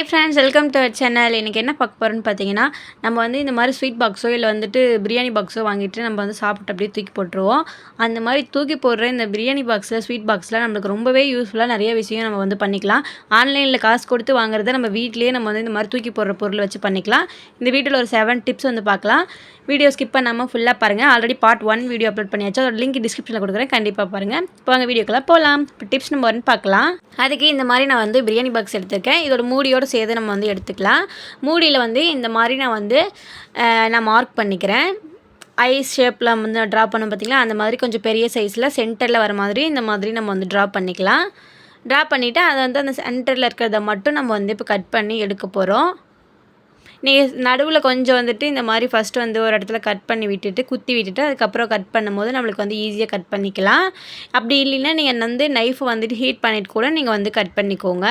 Hi friends welcome to our channel இன்றைக்கி என்ன பார்க்க போகிறோன்னு பார்த்தீங்கன்னா நம்ம வந்து இந்த மாதிரி ஸ்வீட் பாக்ஸோ இல்லை வந்துட்டு பிரியாணி பாக்ஸோ வாங்கிட்டு நம்ம வந்து சாப்பிட்டு அப்படியே தூக்கி போட்டுருவோம். அந்த மாதிரி தூக்கி போடுற இந்த பிரியாணி பாக்ஸில் ஸ்வீட் பாக்ஸில் நம்மளுக்கு ரொம்பவே யூஸ்ஃபுல்லாக நிறைய விஷயம் நம்ம வந்து பண்ணிக்கலாம். ஆன்லைனில் காசு கொடுத்து வாங்குறத நம்ம வீட்லேயே நம்ம வந்து இந்த மாதிரி தூக்கி போடுற பொருள் வச்சு பண்ணிக்கலாம். இந்த வீட்டில் ஒரு செவன் டிப்ஸ் வந்து பார்க்கலாம். வீடியோ ஸ்கிப் பண்ணாமல் ஃபுல்லாக பாருங்கள் already part one video upload பண்ணியாச்சு. அதோட லிங்க் டிஸ்கிரிப்ஷனில் கொடுக்குறேன். கண்டிப்பாக பாருங்கள் இப்போ வாங்க வீடியோக்கெல்லாம் போகலாம் இப்போ டிப்ஸ் நம்பர் பார்க்கலாம். அதுக்கு இந்த மாதிரி நான் வந்து பிரியாணி பாக்ஸ் எடுத்திருக்கேன். இதோட மூடியோட சேர்த்து நம்ம வந்து எடுத்துக்கலாம். மூடியில் வந்து இந்த மாதிரி நான் வந்து நான் மார்க் பண்ணிக்கிறேன். ஐஸ் ஷேப்பில் வந்து ட்ரா பண்ண பார்த்தீங்களா அந்த மாதிரி கொஞ்சம் பெரிய சைஸில் சென்டரில் வர மாதிரி இந்த மாதிரி நம்ம வந்து ட்ரா பண்ணிக்கலாம். ட்ரா பண்ணிவிட்டு அதை வந்து அந்த சென்டரில் இருக்கிறத மட்டும் நம்ம வந்து இப்போ கட் பண்ணி எடுக்க போகிறோம் நீங்கள் நடுவில் கொஞ்சம் வந்துட்டு இந்த மாதிரி ஃபஸ்ட்டு வந்து ஒரு இடத்துல கட் பண்ணி விட்டுட்டு குத்தி விட்டுட்டு அதுக்கப்புறம் கட் பண்ணும்போது நம்மளுக்கு வந்து ஈஸியாக கட் பண்ணிக்கலாம். அப்படி இல்லைன்னா நீங்கள் வந்து நைஃப் வந்துட்டு ஹீட் பண்ணிட்டு கூட நீங்கள் வந்து கட் பண்ணிக்கோங்க.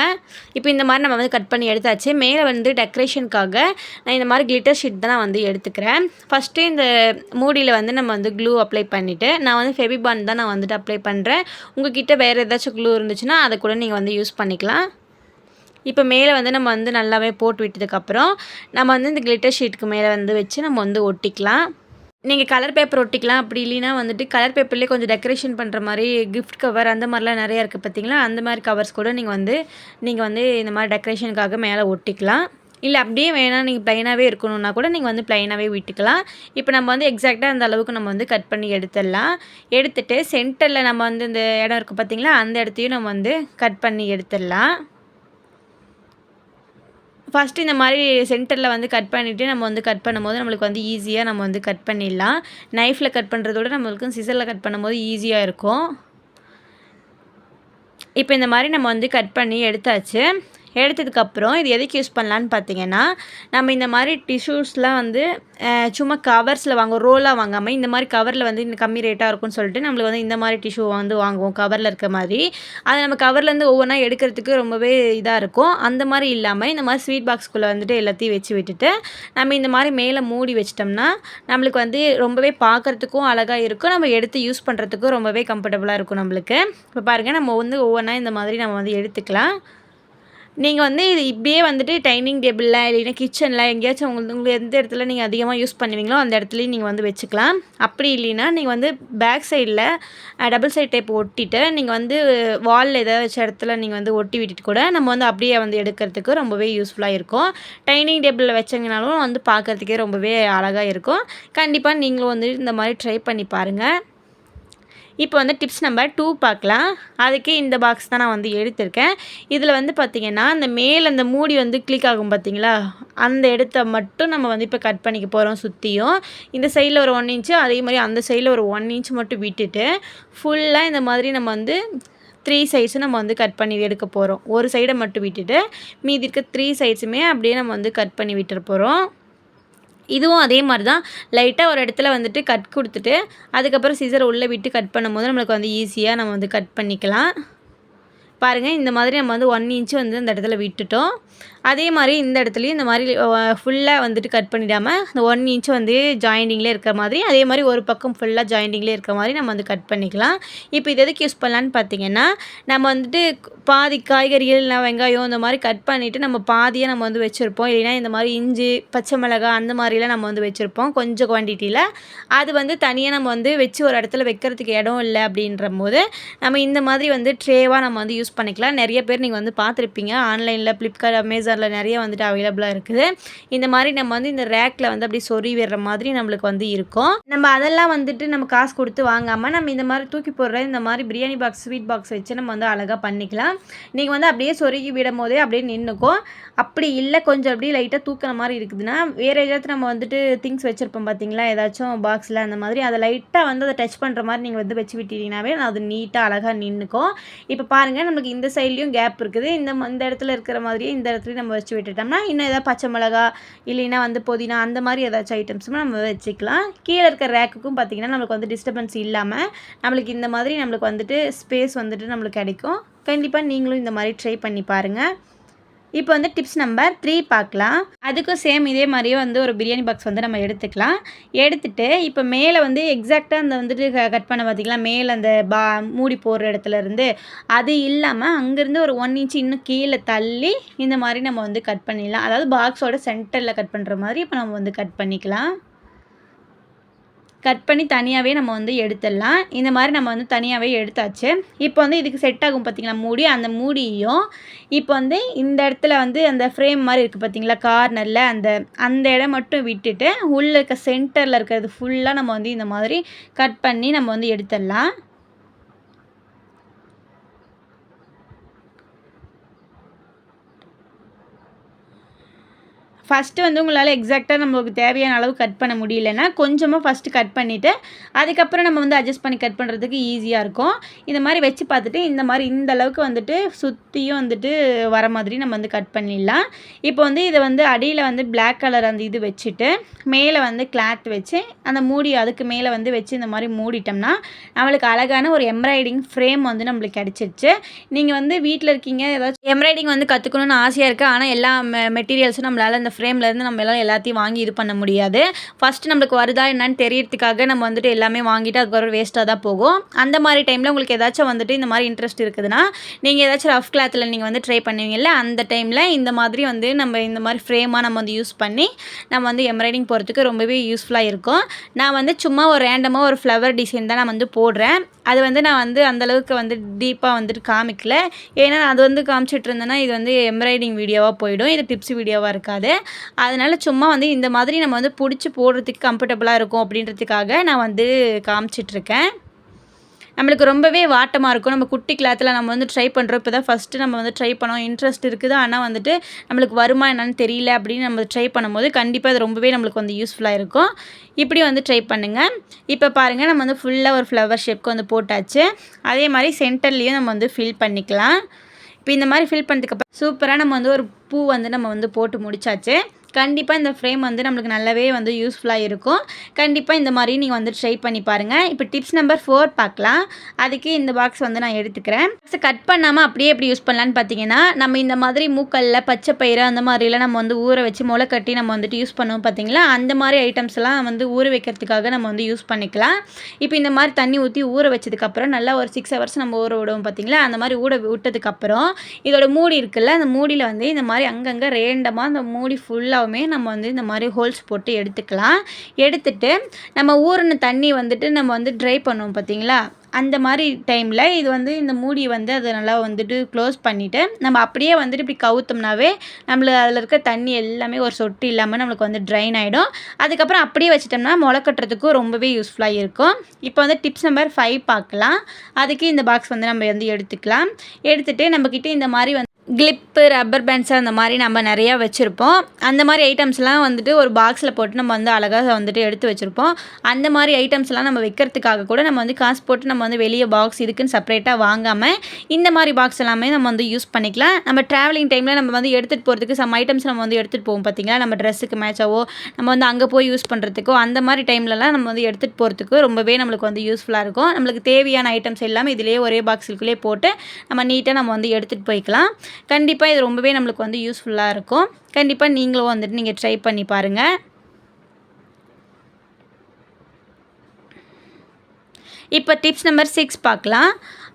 இப்போ இந்த மாதிரி நம்ம வந்து கட் பண்ணி எடுத்தாச்சு. மேலே வந்து டெக்கரேஷனுக்காக நான் இந்த மாதிரி கிளிட்டர் ஷீட் தான் நான் வந்து எடுத்துக்கிறேன். ஃபஸ்ட்டு இந்த மூடியில் வந்து நம்ம வந்து க்ளூ அப்ளை பண்ணிவிட்டு நான் வந்து ஃபெபிபான் தான் நான் வந்துட்டு அப்ளை பண்ணுறேன் உங்ககிட்ட வேறு ஏதாச்சும் க்ளூ இருந்துச்சுன்னா அதை கூட நீங்கள் வந்து யூஸ் பண்ணிக்கலாம். இப்போ மேலே வந்து நம்ம வந்து நல்லாவே போட்டு விட்டதுக்கப்புறம் நம்ம வந்து இந்த கிளிட்டர் ஷீட்டுக்கு மேலே வந்து வச்சு நம்ம வந்து ஒட்டிக்கலாம். நீங்கள் கலர் பேப்பர் ஒட்டிக்கலாம். அப்படி இல்லைன்னா வந்துட்டு கலர் பேப்பர்லேயே கொஞ்சம் டெக்கரேஷன் பண்ணுற மாதிரி கிஃப்ட் கவர் அந்த மாதிரிலாம் நிறையா இருக்குது பார்த்தீங்களா அந்த மாதிரி கவர்ஸ் கூட நீங்கள் வந்து நீங்கள் வந்து இந்த மாதிரி டெக்கரேஷனுக்காக மேலே ஒட்டிக்கலாம். இல்லை அப்படியே வேணாம். நீங்கள் ப்ளைனாகவே இருக்கணும்னா கூட நீங்கள் வந்து ப்ளைனாகவே விட்டுக்கலாம். இப்போ நம்ம வந்து எக்ஸாக்டாக அந்த அளவுக்கு நம்ம வந்து கட் பண்ணி எடுத்துடலாம். எடுத்துகிட்டு சென்டரில் நம்ம வந்து இந்த இடம் இருக்குது பார்த்தீங்களா அந்த இடத்தையும் நம்ம வந்து கட் பண்ணி எடுத்துடலாம். ஃபஸ்ட்டு இந்த மாதிரி சென்டரில் வந்து கட் பண்ணிவிட்டு நம்ம வந்து கட் பண்ணும்போது நம்மளுக்கு வந்து ஈஸியாக நம்ம வந்து கட் பண்ணிடலாம். நைஃப்பில் கட் பண்ணுறதோட நம்மளுக்கு சிசரில் கட் பண்ணும்போது ஈஸியாக இருக்கும். இப்போ இந்த மாதிரி நம்ம வந்து கட் பண்ணி எடுத்தாச்சு. எடுத்ததுக்கப்புறம் இது எதுக்கு யூஸ் பண்ணலான்னு பார்த்தீங்கன்னா நம்ம இந்த மாதிரி டிஷ்யூஸ்லாம் வந்து சும்மா கவர்ஸில் வாங்குவோம் ரோலாக வாங்காமல் இந்த மாதிரி கவரில் வந்து இந்த கம்மி ரேட்டாக இருக்கும்னு சொல்லிட்டு நம்மளுக்கு வந்து இந்த மாதிரி டிஷ்யூ வந்து வாங்குவோம் கவரில் இருக்க மாதிரி. அதை நம்ம கவர்லேருந்து ஒவ்வொன்றா எடுக்கிறதுக்கு ரொம்பவே இதாக இருக்கும். அந்த மாதிரி இல்லாமல் இந்த மாதிரி ஸ்வீட் பாக்ஸ்குள்ளே வந்துட்டு எல்லாத்தையும் வச்சு விட்டுட்டு நம்ம இந்த மாதிரி மேலே மூடி வச்சிட்டோம்னா நம்மளுக்கு வந்து ரொம்பவே பார்க்குறதுக்கும் அழகாக இருக்கும். நம்ம எடுத்து யூஸ் பண்ணுறதுக்கும் ரொம்பவே கம்ஃபர்டபுளாக இருக்கும் நம்மளுக்கு. இப்போ பாருங்கள் நம்ம வந்து ஒவ்வொன்றா இந்த மாதிரி நம்ம வந்து எடுத்துக்கலாம். நீங்கள் வந்து இது இப்படியே வந்துட்டு டைனிங் டேபிளில் இல்லைன்னா கிச்சனில் எங்கேயாச்சும் உங்களுக்கு உங்களுக்கு எந்த இடத்துல நீங்கள் அதிகமாக யூஸ் பண்ணுவீங்களோ அந்த இடத்துலையும் நீங்கள் வந்து வச்சுக்கலாம். அப்படி இல்லைன்னா நீங்கள் வந்து பேக் சைடில் டபுள் சைட் டைப் ஒட்டிட்டு நீங்கள் வந்து வாலில் ஏதாவது வச்ச இடத்துல நீங்கள் வந்து ஒட்டி விட்டுட்டு கூட நம்ம வந்து அப்படியே வந்து எடுக்கிறதுக்கு ரொம்பவே யூஸ்ஃபுல்லாக இருக்கும். டைனிங் டேபிளில் வச்சங்கனாலும் வந்து பார்க்குறதுக்கே ரொம்பவே அழகாக இருக்கும். கண்டிப்பாக நீங்களும் வந்து இந்த மாதிரி ட்ரை பண்ணி பாருங்கள் இப்போ வந்து டிப்ஸ் நம்பர் டூ பார்க்கலாம். அதுக்கு இந்த பாக்ஸ் தான் நான் வந்து எடுத்திருக்கேன். இதில் வந்து பார்த்திங்கன்னா அந்த மேலே அந்த மூடி வந்து கிளிக் ஆகும் பார்த்தீங்களா? அந்த இடத்த மட்டும் நம்ம வந்து இப்போ கட் பண்ணிக்க போகிறோம் சுற்றியும் இந்த சைடில் ஒரு ஒன் இன்ச்சு அதே மாதிரி அந்த சைடில் ஒரு ஒன் இன்ச் மட்டும் விட்டுட்டு ஃபுல்லாக இந்த மாதிரி நம்ம வந்து த்ரீ சைட்ஸும் நம்ம வந்து கட் பண்ணி எடுக்க போகிறோம் ஒரு சைடை மட்டும் விட்டுட்டு மீதி இருக்க த்ரீ சைட்ஸுமே அப்படியே நம்ம வந்து கட் பண்ணி விட்டுற போகிறோம் இதுவும் அதே மாதிரி தான். லைட்டாக ஒரு இடத்துல வந்துட்டு கட் கொடுத்துட்டு அதுக்கப்புறம் சீசரை உள்ளே விட்டு கட் பண்ணும்போது நம்மளுக்கு வந்து ஈஸியாக நம்ம வந்து கட் பண்ணிக்கலாம். பாருங்கள் இந்த மாதிரி நம்ம வந்து ஒன் இன்ச்சு வந்து அந்த இடத்துல விட்டுட்டோம். அதே மாதிரி இந்த இடத்துலையும் இந்த மாதிரி ஃபுல்லாக வந்துட்டு கட் பண்ணிடாமல் அந்த ஒன் இன்ச் வந்து ஜாயிண்டிங்லேயே இருக்கிற மாதிரி அதே மாதிரி ஒரு பக்கம் ஃபுல்லாக ஜாயிண்டிங்லேயே இருக்கிற மாதிரி நம்ம வந்து கட் பண்ணிக்கலாம். இப்போ இது எதுக்கு யூஸ் பண்ணலான்னு பார்த்தீங்கன்னா நம்ம வந்துட்டு பாதி காய்கறிகள் இல்லை வெங்காயம் இந்த மாதிரி கட் பண்ணிவிட்டு நம்ம பாதியாக நம்ம வந்து வச்சுருப்போம். இல்லைன்னா இந்த மாதிரி இஞ்சி பச்சை மிளகாய் அந்த மாதிரிலாம் நம்ம வந்து வச்சுருப்போம் கொஞ்சம் குவான்டிட்டியில் அது வந்து தனியாக நம்ம வந்து வச்சு ஒரு இடத்துல வைக்கிறதுக்கு இடம் இல்லை அப்படின்ற போது நம்ம இந்த மாதிரி வந்து ட்ரேவாக நம்ம வந்து யூஸ் பண்ணிக்கலாம். நிறைய பேர் நீங்கள் வந்து பார்த்துருப்பீங்க ஆன்லைனில் ஃப்ளிப்கார்ட் பஜாரில் நிறைய வந்துட்டு அவைலபிளாக இருக்குது. இந்த மாதிரி நம்ம வந்து இந்த ரேக்கில் வந்து அப்படி சொறி விடுற மாதிரி நம்மளுக்கு வந்து இருக்கும். நம்ம அதெல்லாம் வந்துட்டு நம்ம காசு கொடுத்து வாங்காமல் நம்ம இந்த மாதிரி தூக்கி போடுற இந்த மாதிரி பிரியாணி பாக்ஸ் ஸ்வீட் பாக்ஸ் வச்சு நம்ம வந்து அழகாக பண்ணிக்கலாம். நீங்கள் வந்து அப்படியே சொருகி விடும் போதே அப்படியே நின்றுக்கும் அப்படி இல்லை கொஞ்சம் அப்படியே லைட்டாக தூக்கிற மாதிரி இருக்குதுன்னா வேறு ஏதாச்சும் நம்ம வந்துட்டு திங்ஸ் வச்சுருப்போம் பார்த்தீங்களா ஏதாச்சும் பாக்ஸில் அந்த மாதிரி அதை லைட்டாக வந்து அதை டச் பண்ணுற மாதிரி நீங்கள் வந்து வச்சு விட்டீங்கன்னாவே அது நீட்டாக அழகாக நின்றுக்கும் இப்போ பாருங்கள் நம்மளுக்கு இந்த சைட்லேயும் கேப் இருக்குது. இந்த இந்த இடத்துல இருக்கிற மாதிரியே இந்த இடத்துலையும் நம்ம வச்சு விட்டுட்டோம்னா இன்னும் ஏதாவது பச்சை மிளகா இல்லைன்னா வந்து புதினா அந்த மாதிரி ஏதாச்சும் ஐட்டம்ஸும் நம்ம வச்சுக்கலாம். கீழே இருக்கிற ரேக்குக்கும் பார்த்தீங்கன்னா நம்மளுக்கு வந்து டிஸ்டர்பன்ஸ் இல்லாமல் நம்மளுக்கு இந்த மாதிரி நம்மளுக்கு வந்துட்டு ஸ்பேஸ் வந்துட்டு நம்மளுக்கு கிடைக்கும். கண்டிப்பாக நீங்களும் இந்த மாதிரி ட்ரை பண்ணி பாருங்கள் இப்போ வந்து டிப்ஸ் நம்பர் த்ரீ பார்க்கலாம். அதுக்கும் சேம் இதே மாதிரியே வந்து ஒரு பிரியாணி பாக்ஸ் வந்து நம்ம எடுத்துக்கலாம். எடுத்துகிட்டு இப்போ மேலே வந்து எக்ஸாக்டாக அந்த வந்துட்டு கட் பண்ண பார்த்திங்களா மேலே அந்த பா மூடி போடுற இடத்துல இருந்து அது இல்லாமல் அங்கேருந்து ஒரு ஒன் இன்ச் இன்னும் கீழே தள்ளி இந்த மாதிரி நம்ம வந்து கட் பண்ணிடலாம். அதாவது பாக்ஸோட சென்டரில் கட் பண்ணுற மாதிரி இப்போ நம்ம வந்து கட் பண்ணிக்கலாம். கட் பண்ணி தனியாகவே நம்ம வந்து எடுத்துடலாம். இந்த மாதிரி நம்ம வந்து தனியாகவே எடுத்தாச்சு. இப்போ வந்து இதுக்கு செட் ஆகும் பார்த்திங்களா மூடி. அந்த மூடியும் இப்போ வந்து இந்த இடத்துல வந்து அந்த ஃப்ரேம் மாதிரி இருக்குது பார்த்திங்களா கார்னரில் அந்த அந்த இடம் மட்டும் விட்டுட்டு உள்ளே இருக்க சென்டரில் இருக்கிறது ஃபுல்லாக நம்ம வந்து இந்த மாதிரி கட் பண்ணி நம்ம வந்து எடுத்துடலாம். ஃபஸ்ட்டு வந்து உங்களால் எக்ஸாக்டாக நம்மளுக்கு தேவையான அளவு கட் பண்ண முடியலன்னா கொஞ்சமாக ஃபஸ்ட்டு கட் பண்ணிவிட்டு அதுக்கப்புறம் நம்ம வந்து அட்ஜஸ்ட் பண்ணி கட் பண்ணுறதுக்கு ஈஸியாக இருக்கும். இந்த மாதிரி வச்சு பார்த்துட்டு இந்த மாதிரி இந்த அளவுக்கு வந்துட்டு சுற்றியும் வந்துட்டு வர மாதிரி நம்ம வந்து கட் பண்ணிடலாம். இப்போ வந்து இதை வந்து அடியில் வந்து பிளாக் கலர் அந்த இது வச்சுட்டு மேலே வந்து கிளாத் வச்சு அந்த மூடி அதுக்கு மேலே வந்து வச்சு இந்த மாதிரி மூடிட்டோம்னா நம்மளுக்கு அழகான ஒரு எம்ப்ராய்டிங் ஃப்ரேம் வந்து நம்மளுக்கு கிடச்சிருச்சு. நீங்கள் வந்து வீட்டில் இருக்கீங்க ஏதாச்சும் எம்ப்ராய்டிங் வந்து கற்றுக்கணுன்னு ஆசையாக இருக்குது ஆனால் எல்லா மெட்டீரியல்ஸும் நம்மளால் அந்த ஃப்ரேம்லேருந்து நம்ம எல்லாம் எல்லாத்தையும் வாங்கி இது பண்ண முடியாது. ஃபஸ்ட்டு நம்மளுக்கு வருதா என்னன்னு தெரியறதுக்காக நம்ம வந்துட்டு எல்லாமே வாங்கிட்டு அதுக்கப்புறம் வேஸ்ட்டாக தான் போகும். அந்த மாதிரி டைமில் உங்களுக்கு ஏதாச்சும் வந்துட்டு இந்த மாதிரி இன்ட்ரெஸ்ட் இருக்குதுன்னா நீங்கள் ஏதாச்சும் ரஃப் கிளாத்தில் நீங்கள் வந்து ட்ரை பண்ணுவீங்கல்ல அந்த டைமில் இந்த மாதிரி வந்து நம்ம இந்த மாதிரி ஃப்ரேமாக நம்ம வந்து யூஸ் பண்ணி நம்ம வந்து எம்ப்ராய்டிங் போகிறதுக்கு ரொம்பவே யூஸ்ஃபுல்லாக இருக்கும். நான் வந்து சும்மா ஒரு ரேண்டமாக ஒரு ஃப்ளவர் டிசைன் தான் நான் வந்து போடுறேன். அது வந்து நான் வந்து அந்தளவுக்கு வந்து டீப்பாக வந்துட்டு காமிக்கல. ஏன்னா அது வந்து காமிச்சிட்டு இருந்தேன்னா இது வந்து எம்ப்ராய்டிங் வீடியோவாக போயிடும். இது டிப்ஸ் வீடியோவாக இருக்காது. அதனால் சும்மா வந்து இந்த மாதிரி நம்ம வந்து பிடிச்சி போடுறதுக்கு கம்ஃபர்டபுளாக இருக்கும் அப்படின்றதுக்காக நான் வந்து காமிச்சிட்ருக்கேன் நம்மளுக்கு ரொம்பவே வாட்டமாக இருக்கும். நம்ம குட்டி கிளாத்தில் நம்ம வந்து ட்ரை பண்ணுறோம் இப்போ தான் ஃபஸ்ட்டு நம்ம வந்து ட்ரை பண்ணோம். இன்ட்ரெஸ்ட் இருக்குது. ஆனால் வந்துட்டு நம்மளுக்கு வருமா என்னன்னு தெரியல அப்படின்னு நம்ம ட்ரை பண்ணும்போது கண்டிப்பாக அது ரொம்பவே நம்மளுக்கு வந்து யூஸ்ஃபுல்லாக இருக்கும். இப்படி வந்து ட்ரை பண்ணுங்கள் இப்போ பாருங்கள் நம்ம வந்து ஃபுல்லாக ஒரு ஃப்ளவர் ஷேப்க்கு வந்து போட்டாச்சு. அதே மாதிரி சென்டர்லேயும் நம்ம வந்து ஃபில் பண்ணிக்கலாம். இப்போ இந்த மாதிரி ஃபில் பண்ணதுக்கப்புறம் சூப்பராக நம்ம வந்து ஒரு பூ வந்து நம்ம வந்து போட்டு முடிச்சாச்சு. கண்டிப்பாக இந்த ஃப்ரேம் வந்து நம்மளுக்கு நல்லாவே வந்து யூஸ்ஃபுல்லாக இருக்கும். கண்டிப்பாக இந்த மாதிரி நீங்கள் வந்து ட்ரை பண்ணி பாருங்கள் இப்போ டிப்ஸ் நம்பர் ஃபோர் பார்க்கலாம். அதுக்கு இந்த பாக்ஸ் வந்து நான் எடுத்துக்கிறேன். கட் பண்ணாமல் அப்படியே எப்படி யூஸ் பண்ணலான்னு பார்த்தீங்கன்னா நம்ம இந்த மாதிரி மூக்கல்ல பச்சை பயிறு அந்த மாதிரிலாம் நம்ம வந்து ஊற வச்சு முளை கட்டி நம்ம வந்துட்டு யூஸ் பண்ணுவோம் பார்த்தீங்களா அந்த மாதிரி ஐட்டம்ஸ்லாம் வந்து ஊற வைக்கிறதுக்காக நம்ம வந்து யூஸ் பண்ணிக்கலாம். இப்போ இந்த மாதிரி தண்ணி ஊற்றி ஊற வச்சதுக்கப்புறம் நல்லா ஒரு சிக்ஸ் ஹவர்ஸ் நம்ம ஊற விடுவோம் பார்த்தீங்களா அந்த மாதிரி ஊட விட்டதுக்கப்புறம் இதோட மூடி இருக்குல்ல அந்த மூடியில் வந்து இந்த மாதிரி அங்கங்கே ரேண்டமாக அந்த மூடி ஃபுல்லாக ஃபுல்லாகவுமே நம்ம வந்து இந்த மாதிரி ஹோல்ஸ் போட்டு எடுத்துக்கலாம். எடுத்துட்டு நம்ம ஊறின தண்ணி வந்துட்டு நம்ம வந்து ட்ரை பண்ணுவோம் பார்த்தீங்களா அந்த மாதிரி டைமில் இது வந்து இந்த மூடி வந்து அதை நல்லா வந்துட்டு க்ளோஸ் பண்ணிவிட்டு நம்ம அப்படியே வந்துட்டு இப்படி கவுத்தோம்னாவே நம்மளுக்கு அதில் இருக்க தண்ணி எல்லாமே ஒரு சொட்டு இல்லாமல் நம்மளுக்கு வந்து ட்ரைன் ஆகிடும் அதுக்கப்புறம் அப்படியே வச்சிட்டோம்னா முளை கட்டுறதுக்கும் ரொம்பவே யூஸ்ஃபுல்லாக இருக்கும். இப்போ வந்து டிப்ஸ் நம்பர் ஃபைவ் பார்க்கலாம். அதுக்கு இந்த பாக்ஸ் வந்து நம்ம வந்து எடுத்துக்கலாம். எடுத்துகிட்டு நம்மக்கிட்ட இந்த மாதிரி வந்து கிளிப்பு ரப்பர் பேண்ட்ஸு அந்த மாதிரி நம்ம நிறையா வச்சுருப்போம். அந்த மாதிரி ஐட்டம்ஸ்லாம் வந்துட்டு ஒரு பாக்ஸில் போட்டு நம்ம வந்து அழகாக வந்துட்டு எடுத்து வச்சுருப்போம். அந்த மாதிரி ஐட்டம்ஸ்லாம் நம்ம வைக்கிறதுக்காக கூட நம்ம வந்து காசு போட்டு நம்ம வந்து வெளியே பாக்ஸ் இதுக்குன்னு செப்பரேட்டாக வாங்காமல் இந்த மாதிரி பாக்ஸ் எல்லாமே நம்ம வந்து யூஸ் பண்ணிக்கலாம். நம்ம ட்ராவலிங் டைமில் நம்ம வந்து எடுத்துகிட்டு போகிறதுக்கு சம் ஐட்டம்ஸ் நம்ம வந்து எடுத்துகிட்டு போவோம் பார்த்திங்களா நம்ம ட்ரெஸ்ஸுக்கு மேட்சாவோ நம்ம வந்து அங்கே போய் யூஸ் பண்ணுறதுக்கோ அந்த மாதிரி டைம்லலாம் நம்ம வந்து எடுத்துகிட்டு போகிறதுக்கு ரொம்பவே நம்மளுக்கு வந்து யூஸ்ஃபுல்லாக இருக்கும். நம்மளுக்கு தேவையான ஐட்டம்ஸ் எல்லாமே இதிலேயே ஒரே பாக்ஸுக்குள்ளேயே போட்டு நம்ம நீட்டாக நம்ம வந்து எடுத்துகிட்டு போய்க்கலாம். கண்டிப்பாக இது ரொம்பவே நம்மளுக்கு வந்து யூஸ்ஃபுல்லாக இருக்கும். கண்டிப்பாக நீங்களும் வந்துட்டு நீங்கள் ட்ரை பண்ணி பாருங்கள் இப்போ டிப்ஸ் நம்பர் சிக்ஸ் பார்க்கலாம்.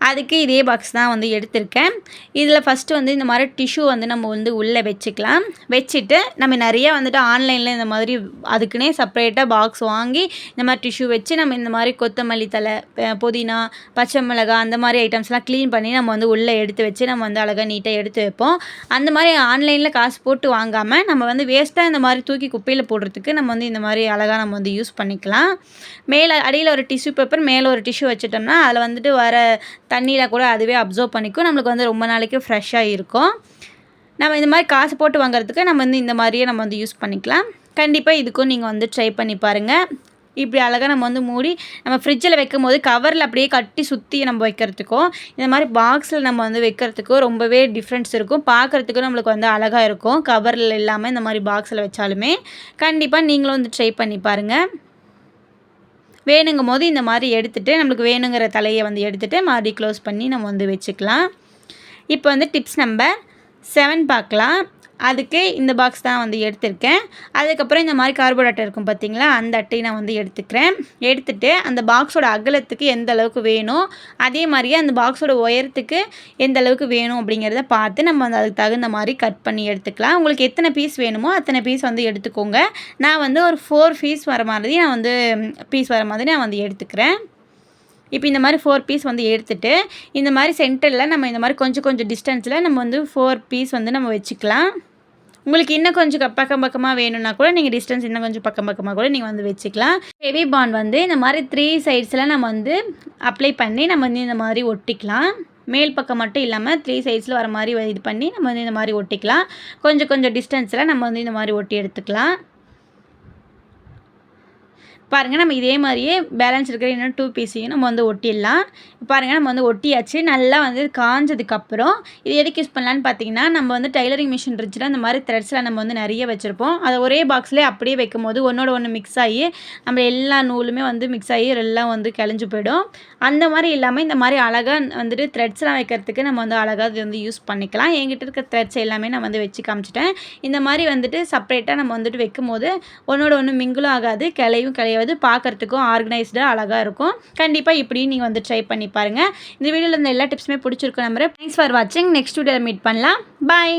அதுக்கு இதே பாக்ஸ் தான் வந்து எடுத்திருக்கேன். இதில் ஃபஸ்ட்டு வந்து இந்த மாதிரி டிஷ்யூ வந்து நம்ம வந்து உள்ளே வச்சுக்கலாம். வச்சுட்டு நம்ம நிறையா வந்துட்டு ஆன்லைனில் இந்த மாதிரி அதுக்குன்னே செப்பரேட்டாக பாக்ஸ் வாங்கி இந்த மாதிரி டிஷ்யூ வச்சு நம்ம இந்த மாதிரி கொத்தமல்லி தலை புதினா பச்சை மிளகா அந்த மாதிரி ஐட்டம்ஸ்லாம் க்ளீன் பண்ணி நம்ம வந்து உள்ளே எடுத்து வச்சு நம்ம வந்து அழகாக நீட்டாக எடுத்து வைப்போம். அந்த மாதிரி ஆன்லைனில் காசு போட்டு வாங்காமல் நம்ம வந்து வேஸ்ட்டாக இந்த மாதிரி தூக்கி குப்பையில் போடுறதுக்கு நம்ம வந்து இந்த மாதிரி அழகாக நம்ம வந்து யூஸ் பண்ணிக்கலாம். மேலே அடியில் ஒரு டிஷ்யூ பேப்பர் மேலே ஒரு டிஷ்யூ வச்சுட்டோம்னா அதில் வந்துட்டு வர தண்ணியில் கூட அதுவே அப்சர்வ் பண்ணிக்கும். நம்மளுக்கு வந்து ரொம்ப நாளைக்கு ஃப்ரெஷ்ஷாக இருக்கும். நம்ம இந்த மாதிரி காசு போட்டு வாங்குறதுக்கு நம்ம வந்து இந்த மாதிரியே நம்ம வந்து யூஸ் பண்ணிக்கலாம். கண்டிப்பாக இதுக்கும் நீங்கள் வந்து ட்ரை பண்ணி பாருங்கள் இப்படி அழகாக நம்ம வந்து மூடி நம்ம ஃப்ரிட்ஜில் வைக்கும் போது கவரில் அப்படியே கட்டி சுற்றி நம்ம வைக்கிறதுக்கும் இந்த மாதிரி பாக்ஸில் நம்ம வந்து வைக்கிறதுக்கும் ரொம்பவே டிஃப்ரென்ஸ் இருக்கும். பார்க்குறதுக்கும் நம்மளுக்கு வந்து அழகாக இருக்கும். கவரில் இல்லாமல் இந்த மாதிரி பாக்ஸில் வச்சாலுமே. கண்டிப்பாக நீங்களும் வந்து ட்ரை பண்ணி பாருங்கள் வேணுங்கும் போது இந்த மாதிரி எடுத்துகிட்டு நம்மளுக்கு வேணுங்கிற தலையை வந்து எடுத்துகிட்டு மறுபடி க்ளோஸ் பண்ணி நம்ம வந்து வச்சுக்கலாம். இப்போ வந்து டிப்ஸ் நம்பர் செவன் பார்க்கலாம். அதுக்கு இந்த பாக்ஸ் தான் வந்து எடுத்திருக்கேன். அதுக்கப்புறம் இந்த மாதிரி கார்போர்ட் அட்டை இருக்கும் பார்த்தீங்களா? அந்த அட்டையை நான் வந்து எடுத்துக்கிறேன். எடுத்துகிட்டு அந்த பாக்ஸோட அகலத்துக்கு எந்த அளவுக்கு வேணும் அதே மாதிரியே அந்த பாக்ஸோட உயரத்துக்கு எந்த அளவுக்கு வேணும் அப்படிங்கிறத பார்த்து நம்ம வந்து அதுக்கு தகுந்த மாதிரி கட் பண்ணி எடுத்துக்கலாம். உங்களுக்கு எத்தனை பீஸ் வேணுமோ அத்தனை பீஸ் வந்து எடுத்துக்கோங்க. நான் வந்து ஒரு ஃபோர் பீஸ் வர மாதிரி நான் வந்து பீஸ் வர மாதிரி நான் வந்து எடுத்துக்கிறேன். இப்போ இந்த மாதிரி ஃபோர் பீஸ் வந்து எடுத்துகிட்டு இந்த மாதிரி சென்டரில் நம்ம இந்த மாதிரி கொஞ்சம் கொஞ்சம் டிஸ்டன்ஸில் நம்ம வந்து ஃபோர் பீஸ் வந்து நம்ம வச்சுக்கலாம். உங்களுக்கு இன்னும் கொஞ்சம் பக்கம் பக்கமாக வேணும்னா கூட நீங்கள் டிஸ்டன்ஸ் இன்னும் கொஞ்சம் பக்கம் பக்கமாக கூட நீங்கள் வந்து வச்சுக்கலாம். ஹெவி பாண்ட் வந்து இந்த மாதிரி த்ரீ சைட்ஸில் நம்ம வந்து அப்ளை பண்ணி நம்ம வந்து இந்த மாதிரி ஒட்டிக்கலாம். மேல் பக்கம் மட்டும் இல்லாமல் த்ரீ சைட்ஸில் வர மாதிரி இது பண்ணி நம்ம வந்து இந்த மாதிரி ஒட்டிக்கலாம். கொஞ்சம் கொஞ்சம் டிஸ்டன்ஸில் நம்ம வந்து இந்த மாதிரி ஒட்டி எடுத்துக்கலாம். பாருங்கள் நம்ம இதே மாதிரியே பேலன்ஸ் இருக்கிற இன்னும் டூ பீஸையும் நம்ம வந்து ஒட்டிடலாம். பாருங்கள் நம்ம வந்து ஒட்டியாச்சு. நல்லா வந்து காஞ்சதுக்கப்புறம் இது எதுக்கு யூஸ் பண்ணலான்னு பார்த்தீங்கன்னா நம்ம வந்து டைலரிங் மிஷின் இருந்துச்சுன்னா அந்த மாதிரி த்ரெட்ஸில் நம்ம வந்து நிறைய வச்சுருப்போம். அதை ஒரே பாக்ஸ்லேயே அப்படியே வைக்கும் போது ஒன்றோட ஒன்று மிக்ஸ் ஆகி நம்ம எல்லா நூலுமே வந்து மிக்ஸ் ஆகி எல்லாம் வந்து கிளஞ்சு போயிடும். அந்த மாதிரி இல்லாமல் இந்த மாதிரி அழகாக வந்துட்டு த்ரெட்ஸ்லாம் வைக்கிறதுக்கு நம்ம வந்து அழகாக இது வந்து யூஸ் பண்ணிக்கலாம். என்கிட்ட இருக்க த்ரெட்ஸ் எல்லாமே நான் வந்து வச்சு காமிச்சிட்டேன். இந்த மாதிரி வந்துட்டு செப்பரேட்டாக நம்ம வந்துட்டு வைக்கும் போது ஒன்றோட ஒன்று மிங்கிளும் ஆகாது கிளையும் கிளையாது பார்க்குறதுக்கும் ஆர்கனைஸ்டாக அழகாக இருக்கும். கண்டிப்பாக இப்படியும் நீங்கள் வந்து ட்ரை பண்ணி பாருங்கள் இந்த வீடியோவில் இருந்த எல்லா டிப்ஸுமே பிடிச்சிருக்கும் நம்புறேன். தேங்க்ஸ் ஃபார் வாட்சிங் நெக்ஸ்ட் வீடியோவில் மீட் பண்ணலாம். பாய்